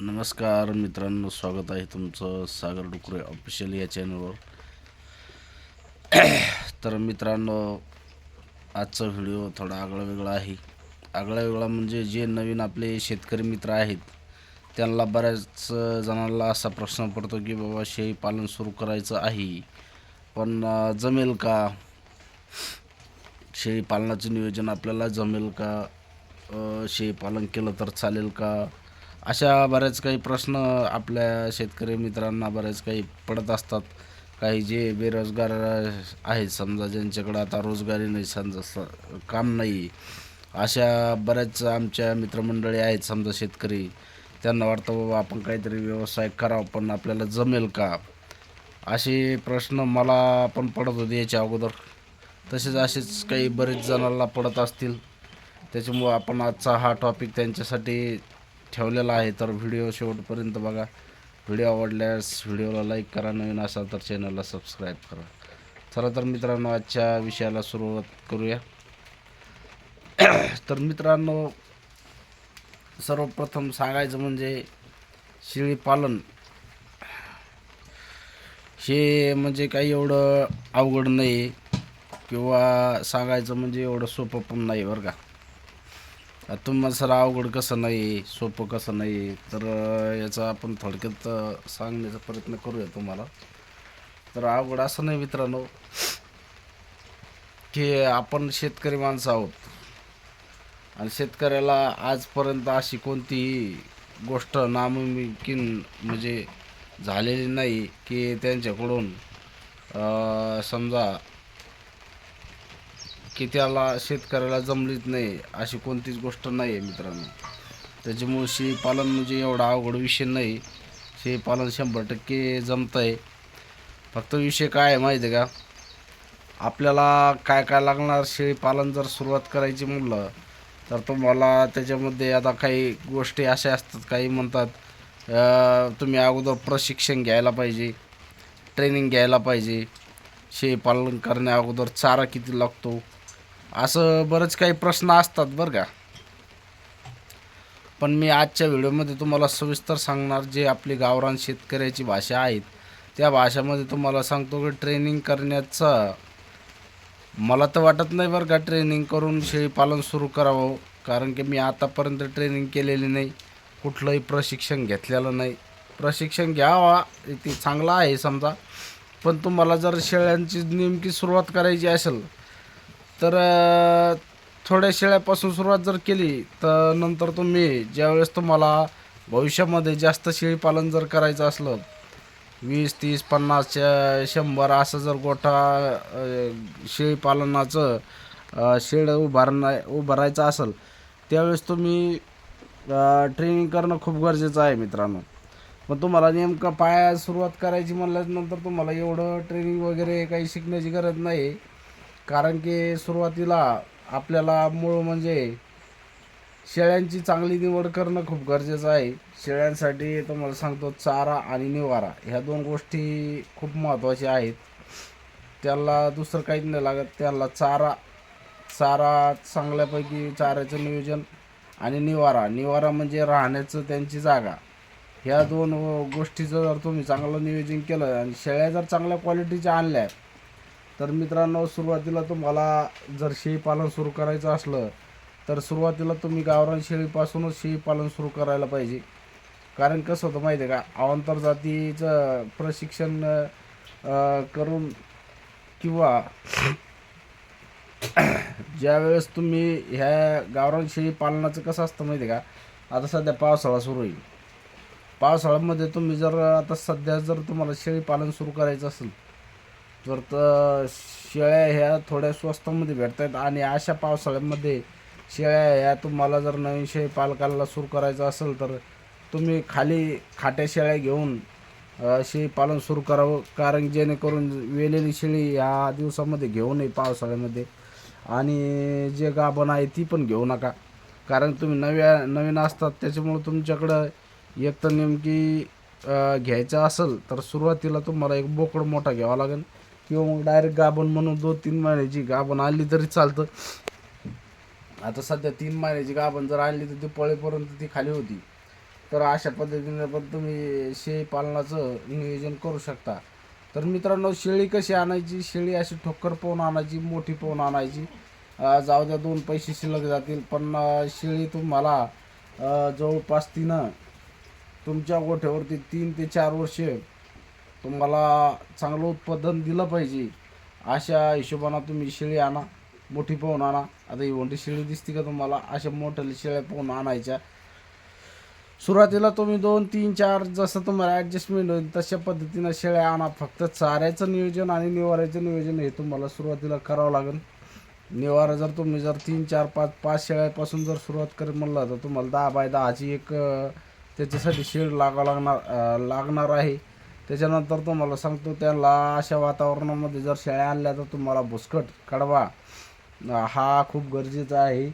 नमस्कार मित्रांनो स्वागत आहे तुमचं सागर डुकरे ऑफिशियल या चॅनलवर तर मित्रांनो आजचा व्हिडिओ थोडा आगळा वेगळा आहे. आगळा वेगळा म्हणजे जे नवीन आपले शेतकरी मित्र आहेत त्यांना बऱ्याच जणांना असा प्रश्न पडतो की बाबा शेळी पालन सुरू करायचं आहे पण जमेल का? शेळी पालनाचं नियोजन आपल्याला जमेल का? शेळी पालन केलं तर चालेल का? अशा बऱ्याच काही प्रश्न आपल्या शेतकरी मित्रांना बऱ्याच काही पडत असतात. काही जे बेरोजगार आहेत समजा ज्यांच्याकडं आता रोजगारी नाही समजा काम नाही. अशा बऱ्याच आमच्या मित्रमंडळी आहेत समजा शेतकरी. त्यांना वाटतं बाबा आपण काहीतरी व्यवसाय करावं पण आपल्याला जमेल का? असे प्रश्न मला पण पडत होते याच्या अगोदर. तसेच असेच काही बरेच जणांना पडत असतील. त्याच्यामुळं आपण आजचा हा टॉपिक त्यांच्यासाठी ठेवलेला आहे तर व्हिडिओ शेवटपर्यंत बघा. व्हिडिओ आवडल्यास व्हिडिओला लाईक करा नवीन असाल तर चॅनलला सबस्क्राईब करा. चला तर मित्रांनो आजच्या विषयाला सुरुवात करूया. तर मित्रांनो सर्वप्रथम सांगायचं म्हणजे शेळीपालन हे म्हणजे काही एवढं अवघड नाही किंवा सांगायचं म्हणजे एवढं सोपं पण नाही बरं का. तुम्हाला सर अवघड कसं नाही सोपं कसं नाही तर याचा आपण थोडक्यात सांगण्याचा प्रयत्न करूया तुम्हाला. तर अवघड असं नाही मित्रांनो की आपण शेतकरी माणसं आहोत. आणि शेतकऱ्याला आजपर्यंत अशी कोणतीही गोष्ट नामुमकिन म्हणजे झालेली नाही की त्यांच्याकडून समजा की त्याला शेतकऱ्याला जमलीच नाही अशी कोणतीच गोष्ट नाही आहे मित्रांनो. त्याच्यामुळे शेळीपालन म्हणजे एवढा अवघड विषय नाही. शेळीपालन शंभर टक्के जमतं आहे फक्त विषय काय आहे माहिती आहे का? आपल्याला काय काय लागणार शेळीपालन जर सुरुवात करायची म्हणलं तर तुम्हाला त्याच्यामध्ये आता काही गोष्टी अशा असतात काही म्हणतात तुम्ही अगोदर प्रशिक्षण घ्यायला पाहिजे ट्रेनिंग घ्यायला पाहिजे. शेळीपालन करण्या अगोदर चारा किती लागतो? असं बरंच काही प्रश्न असतात बरं का. पण मी आजच्या व्हिडिओमध्ये तुम्हाला सविस्तर सांगणार जे आपली गावरान शेतकऱ्याची भाषा आहेत त्या भाषेमध्ये तुम्हाला सांगतो की ट्रेनिंग करण्याचं मला तर वाटत नाही बरं का ट्रेनिंग करून शेळीपालन सुरू करावं कारण की मी आतापर्यंत ट्रेनिंग केलेली नाही कुठलंही प्रशिक्षण घेतलेलं नाही. प्रशिक्षण घ्यावा ते चांगलं आहे समजा पण तुम्हाला जर शेळ्यांची नेमकी सुरुवात करायची असेल तर थोड्या शेळ्यापासून सुरुवात जर केली तर नंतर तुम्ही ज्यावेळेस तुम्हाला भविष्यामध्ये जास्त शेळीपालन जर करायचं असलं वीस तीस पन्नास शंभर असं जर गोठा शेळीपालनाचं शेड उभारणं उभारायचं असेल त्यावेळेस तुम्ही ट्रेनिंग करणं खूप गरजेचं आहे मित्रांनो. मग तुम्हाला नेमकं पाया सुरुवात करायची म्हणल्यानंतर तुम्हाला एवढं ट्रेनिंग वगैरे काही शिकण्याची गरज नाही. कारण की सुरुवातीला आपल्याला मूळ म्हणजे शेळ्यांची चांगली निवड करणं खूप गरजेचं आहे. शेळ्यांसाठी तुम्हाला सांगतो चारा आणि निवारा ह्या दोन गोष्टी खूप महत्त्वाच्या आहेत. त्याला दुसरं काहीच नाही लागत. त्याला चारा चारा चांगल्यापैकी चाऱ्याचं नियोजन आणि निवारा. निवारा म्हणजे राहण्याचं त्यांची जागा. ह्या दोन गोष्टीचं जर तुम्ही चांगलं नियोजन केलं आणि शेळ्या जर चांगल्या क्वालिटीच्या आणल्या तर मित्रांनो सुरुवातीला तुम्हाला जर शेळीपालन सुरू करायचं असलं तर सुरुवातीला तुम्ही गावरान शेळीपासूनच शेळीपालन सुरू करायला पाहिजे. कारण कसं होतं माहिती आहे का? अवांतर जातीचं प्रशिक्षण करून किंवा ज्यावेळेस तुम्ही ह्या गावरान शेळी पालनाचं कसं असतं माहिती आहे का? आता सध्या पावसाळा सुरू होईल पावसाळ्यामध्ये तुम्ही जर आता सध्या जर तुम्हाला शेळी पालन सुरू करायचं असेल तर तर शेळ्या ह्या थोड्या स्वस्तामध्ये भेटतात आणि अशा पावसाळ्यामध्ये शेळ्या ह्या तुम्हाला जर नवीन शेळी पालकाला सुरू करायचं असेल तर तुम्ही खाली खाट्या शेळ्या घेऊन शेळी पालन सुरू करावं. कारण जेणेकरून वेलेली शेळी या दिवसामध्ये घेऊ नये पावसाळ्यामध्ये. आणि जे गाभण आहे ती पण घेऊ नका. कारण तुम्ही नव्या नवीन असतात त्याच्यामुळं तुमच्याकडं एक तर नेमकी घ्यायचं असेल तर सुरुवातीला तुम्हाला एक बोकड मोठा घ्यावा लागेल. किंवा मग डायरेक्ट गाभण म्हणून दोन तीन महिन्याची गाभण आणली तरी चालतं. आता सध्या तीन महिन्याची गाभण जर आणली तर ती पळेपर्यंत ती खाली होती. तर अशा पद्धतीने पण तुम्ही शेळी पालनाचं नियोजन करू शकता. तर मित्रांनो शेळी कशी आणायची? शेळी अशी ठोकर पाहून आणायची मोठी पाहून आणायची. जाऊ द्या दोन पैसे शिल्लक जातील. पण शेळी तुम्हाला जवळपास तिनं तुमच्या गोठ्यावरती तीन ते चार वर्षे तुम्हाला चांगलं उत्पादन दिलं पाहिजे. अशा हिशोबानं तुम्ही शेळी आणा मोठी पाहून आणा. आता ही शेळी दिसते का तुम्हाला? अशा मोठ्या शेळ्या पाहून आणायच्या. सुरुवातीला तुम्ही दोन तीन चार जसं तुम्हाला ॲडजस्टमेंट होईल तशा पद्धतीनं शेळ्या आणा. फक्त चाऱ्याचं नियोजन आणि निवाऱ्याचं नियोजन हे तुम्हाला सुरुवातीला करावं लागेल. निवारा जर तुम्ही जर तीन चार पाच पाच शेळ्यापासून जर सुरुवात करत म्हणलं तर तुम्हाला दहा बाय दहाची एक त्याच्यासाठी शेड लागावं लागणार लागणार आहे. त्याच्यानंतर तुम्हाला सांगतो त्याला अशा वातावरणामध्ये जर शेळ्या आणल्या तर तुम्हाला भुसकट कडवा हा खूप गरजेचा आहे.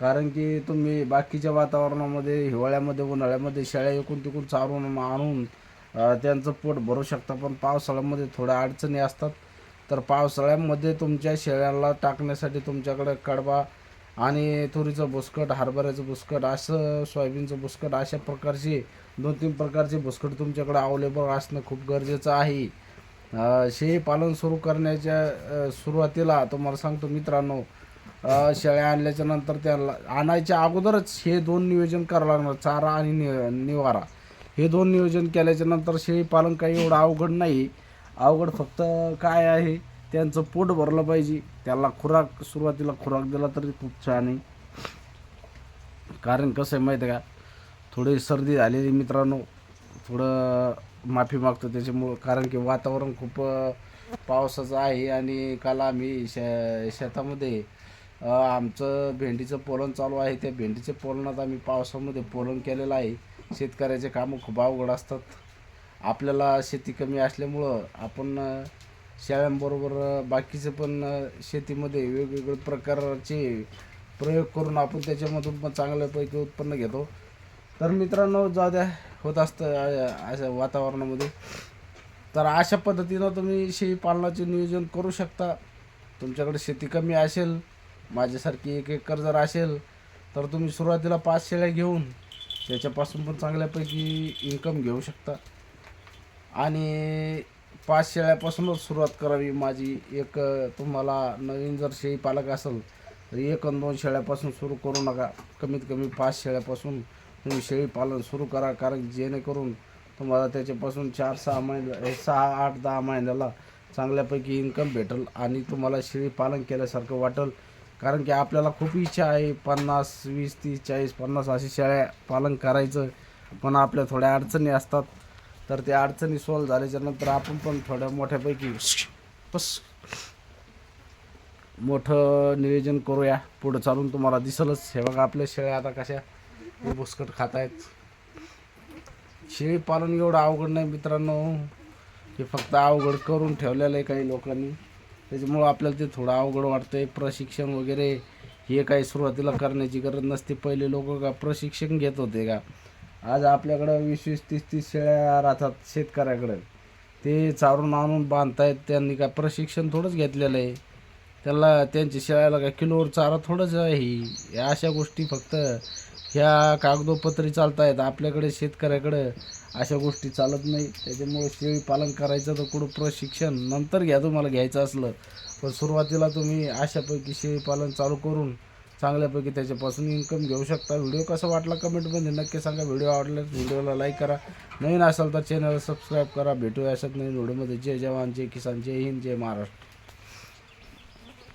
कारण की तुम्ही बाकीच्या वातावरणामध्ये हिवाळ्यामध्ये उन्हाळ्यामध्ये शेळ्या इकून तिकून चारून आणून त्यांचं पोट भरू शकता. पण पावसाळ्यामध्ये थोड्या अडचणी असतात. तर पावसाळ्यामध्ये तुमच्या शेळ्याला टाकण्यासाठी तुमच्याकडे कडवा आणि तुरीचं बुस्कट हरभऱ्याचं बुसकट असं सोयाबीनचं बुस्कट अशा प्रकारचे दोन तीन प्रकारचे बुस्कट तुमच्याकडे अवेलेबल असणं खूप गरजेचं आहे. शेळी पालन सुरू करण्याच्या सुरुवातीला तुम्हाला सांगतो मित्रांनो शेळ्या आणल्याच्या नंतर त्याला आणायच्या अगोदरच हे दोन नियोजन करावं लागणार चारा आणि नि निवारा. हे दोन नियोजन केल्याच्यानंतर शेळी पालन काही एवढं अवघड नाही. अवघड फक्त काय आहे त्यांचं पोट भरलं पाहिजे. त्याला खुराक सुरुवातीला खुराक दिला तरी खूप छान आहे. कारण कसं आहे माहीत आहे का? थोडी सर्दी झालेली मित्रांनो. थोडं माफी मागतो त्याच्यामुळं. कारण की वातावरण खूप पावसाचं आहे आणि काल आम्ही शे शेतामध्ये आमचं भेंडीचं पोलन चालू आहे. त्या भेंडीच्या पोलनात आम्ही पावसामध्ये पोलन केलेलं आहे. शेतकऱ्याचे कामं खूप अवघड असतात. आपल्याला शेती कमी असल्यामुळं आपण शेळ्यांबरोबर बाकीचं बाकीचे पण शेतीमध्ये वेगवेगळे प्रकारचे प्रयोग करून आपण त्याच्यामधून पण चांगल्यापैकी उत्पन्न घेतो. तर मित्रांनो जाऊ द्या होत असतं अशा वातावरणामध्ये. तर अशा पद्धतीनं तुम्ही शेळी पालनाचे नियोजन करू शकता. तुमच्याकडे शेती कमी असेल माझ्यासारखी एक एकर जर असेल तर तुम्ही सुरुवातीला पाच शेळ्या घेऊन त्याच्यापासून पण चांगल्यापैकी इन्कम घेऊ शकता. आणि पाच शेळ्यापासूनच सुरुवात करावी. माझी एक तुम्हाला नवीन जर शेळी पालक असेल तर एक आणि दोन शेळ्यापासून सुरू करू नका. कमीत कमी पाच शेळ्यापासून तुम्ही शेळी पालन सुरू करा कारण जेणेकरून तुम्हाला त्याच्यापासून चार सहा महिने सहा आठ दहा महिन्याला चांगल्यापैकी इन्कम भेटेल आणि तुम्हाला शेळी पालन केल्यासारखं वाटेल. कारण की आपल्याला खूप इच्छा आहे पन्नास वीस तीस चाळीस पन्नास अशी शेळ्या पालन करायचं पण आपल्या थोड्या अडचणी असतात. तर त्या अडचणी सॉल्व झाल्याच्यानंतर आपण पण थोड्या मोठ्यापैकी बस. मोठं नियोजन करूया. पुढं चालून तुम्हाला दिसलच. हे बघा आपल्या शेळ्या आता कशा हे बुसकट खात आहेत शेळी पालन एवढं अवघड नाही मित्रांनो. हे फक्त अवघड करून ठेवलेलं आहे काही लोकांनी. त्याच्यामुळं आपल्याला ते थोडं अवघड वाटतंय. प्रशिक्षण वगैरे हे काही सुरुवातीला करण्याची गरज नसते. पहिले लोक का प्रशिक्षण घेत होते का? आज आपल्याकडं वीस वीस तीस तीस शेळ्या राहतात शेतकऱ्याकडं. ते चारून आणून बांधतायत त्यांनी काय प्रशिक्षण थोडंच घेतलेलं आहे. त्याला त्यांच्या शेळ्याला काय किलोवर चारा थोडंच आहे. या अशा गोष्टी फक्त ह्या कागदोपत्री चालत आहेत आपल्याकडे शेतकऱ्याकडं अशा गोष्टी चालत नाही. त्याच्यामुळे शेळी पालन करायचं तर कुठं प्रशिक्षण नंतर घ्या तुम्हाला घ्यायचं असलं. पण सुरुवातीला तुम्ही अशापैकी शेळी पालन चालू करून चांगल्यापैकी त्याच्यापासून इन्कम घेऊ शकता. व्हिडिओ कसा वाटला कमेंटमध्ये नक्की सांगा. व्हिडिओ आवडल्यास व्हिडिओला लाईक करा. नवीन असाल तर चॅनलला सबस्क्राईब करा. भेटूया अशात नवीन व्हिडिओमध्ये जय जवान जय किसान जय हिंद जय महाराष्ट्र.